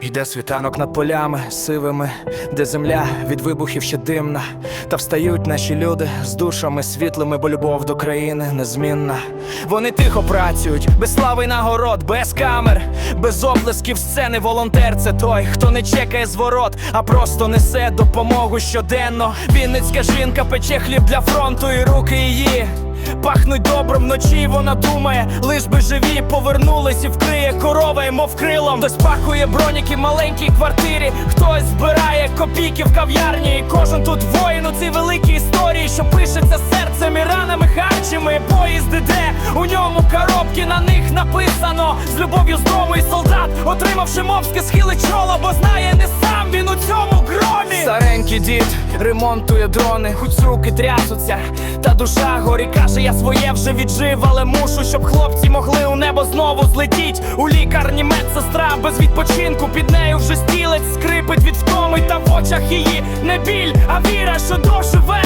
Йде світанок над полями сивими, де земля від вибухів ще димна. Та встають наші люди з душами світлими, бо любов до країни незмінна. Вони тихо працюють, без слави й нагород, без камер, без оплесків сцени. Волонтер це той, хто не чекає зворот, а просто несе допомогу щоденно. Вінницька жінка пече хліб для фронту і руки її. Пахнуть добром вночі, вона думає, лиш би живі повернулись і вкриє корова, мов крилом. Хтось пакує броніки в маленькій квартирі, хтось збирає копійки в кав'ярні. І кожен тут воїн у цій великій історії, що пишеться серцем і ранами харчами. Поїзд іде, у ньому коробки на них написано. З любов'ю з дому і солдат, отримавши мовське схили чола, бо знає не сам він у цьому. Старенький дід ремонтує дрони, хоч руки трясуться, та душа горі каже, я своє вже віджив, але мушу, щоб хлопці могли у небо знову злетіть. У лікарні медсестра без відпочинку під нею вже стілець скрипить від втоми, та в очах її. Не біль, а віра, що доживемо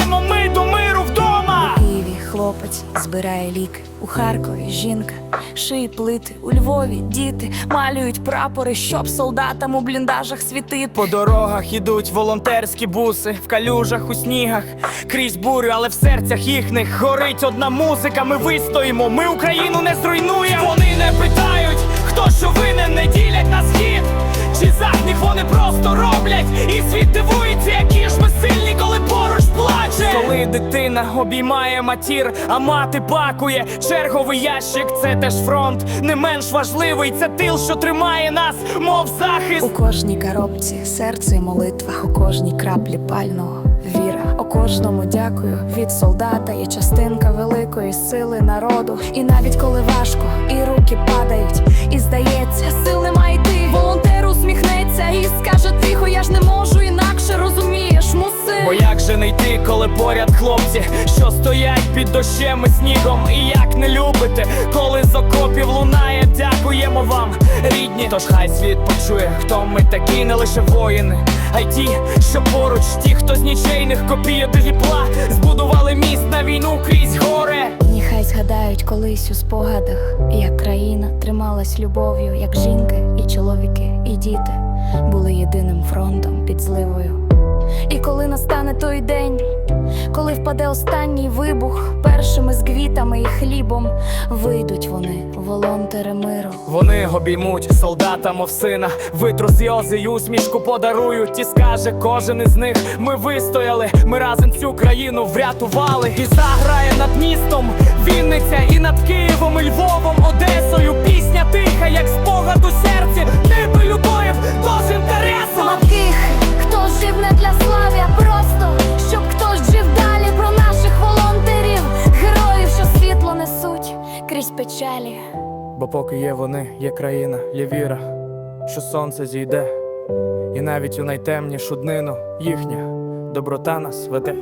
збирає ліки. У Харкові жінка шиє плити. У Львові діти малюють прапори, щоб солдатам у бліндажах світити. По дорогах ідуть волонтерські буси, в калюжах у снігах, крізь бурю, але в серцях їхніх горить одна музика. Ми вистоїмо, ми Україну не зруйнуємо. Вони не питають, хто що винен, не ділять на схід. Чи захід вони просто роблять, і світ дивується, які ж ми сильні, коли поруч. Коли дитина обіймає матір, а мати пакує черговий ящик, це теж фронт. Не менш важливий, це тил, що тримає нас, мов захист. У кожній коробці серце і молитва, у кожній краплі пального віра. У кожному дякую від солдата є частинка великої сили народу. І навіть коли важко, і руки падають, же не йти, коли поряд хлопці, що стоять під дощем і снігом, і як не любите, коли з окопів лунає, дякуємо вам, рідні. Тож хай світ почує, хто ми такі, не лише воїни, а й ті, що поруч, ті, хто з нічейних копійок діпла, збудували міст на війну крізь горе. Нехай згадають колись у спогадах, як країна трималась любов'ю, як жінки, і чоловіки, і діти були єдиним фронтом під зливою. І коли настане той день, коли впаде останній вибух, першими з квітами і хлібом вийдуть вони, волонтери миру. Вони обіймуть солдата, мов сина, витру сльози й усмішку подарують. І скаже кожен із них: ми вистояли, ми разом цю країну врятували. І заграє над містом Вінниця, і над Києвом, і Львовом, Одесою. Крізь печалі. Бо поки є вони, є країна, є віра, що сонце зійде, і навіть у найтемнішу днину їхня доброта нас веде.